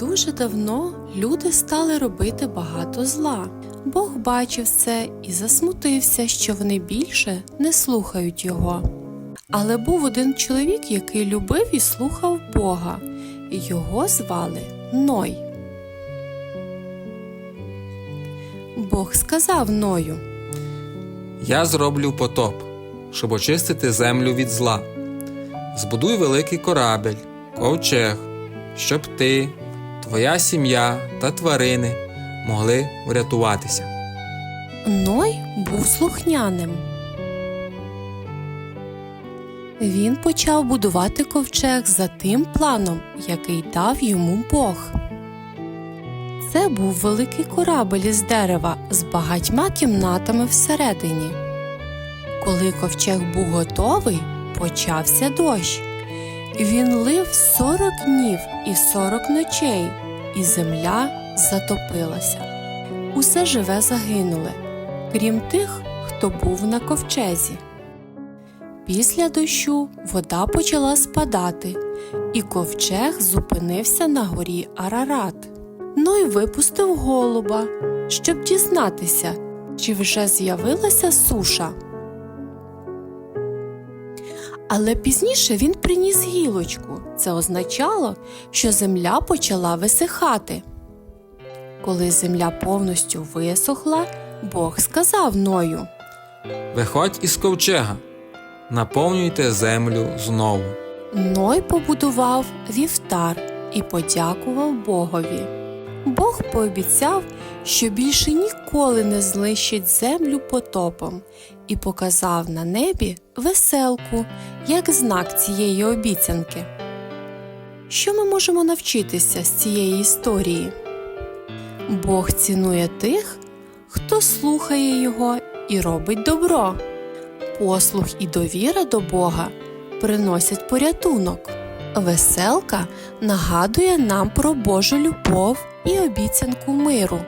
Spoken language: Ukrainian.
Дуже давно люди стали робити багато зла. Бог бачив це і засмутився, що вони більше не слухають його. Але був один чоловік, який любив і слухав Бога, його звали Ной. Бог сказав Ною. Я зроблю потоп, щоб очистити землю від зла. Збудуй великий корабель, ковчег, щоб ти, твоя сім'я та тварини могли врятуватися. Ной був слухняним. Він почав будувати ковчег за тим планом, який дав йому Бог. Це був великий корабель із дерева з багатьма кімнатами всередині. Коли ковчег був готовий, почався дощ. Він лив сорок днів і сорок ночей, і земля затопилася. Усе живе загинули, крім тих, хто був на ковчезі. Після дощу вода почала спадати, і ковчег зупинився на горі Арарат. Ной випустив голуба, щоб дізнатися, чи вже з'явилася суша. Але пізніше він приніс гілочку. Це означало, що земля почала висихати. Коли земля повністю висохла, Бог сказав Ною. Виходь із ковчега, наповнюйте землю знову. Ной побудував вівтар і подякував Богові. Бог пообіцяв, що більше ніколи не знищить землю потопом, і показав на небі веселку як знак цієї обіцянки. Що ми можемо навчитися з цієї історії? Бог цінує тих, хто слухає його і робить добро. Послух і довіра до Бога приносять порятунок. Веселка нагадує нам про Божу любов і обіцянку миру.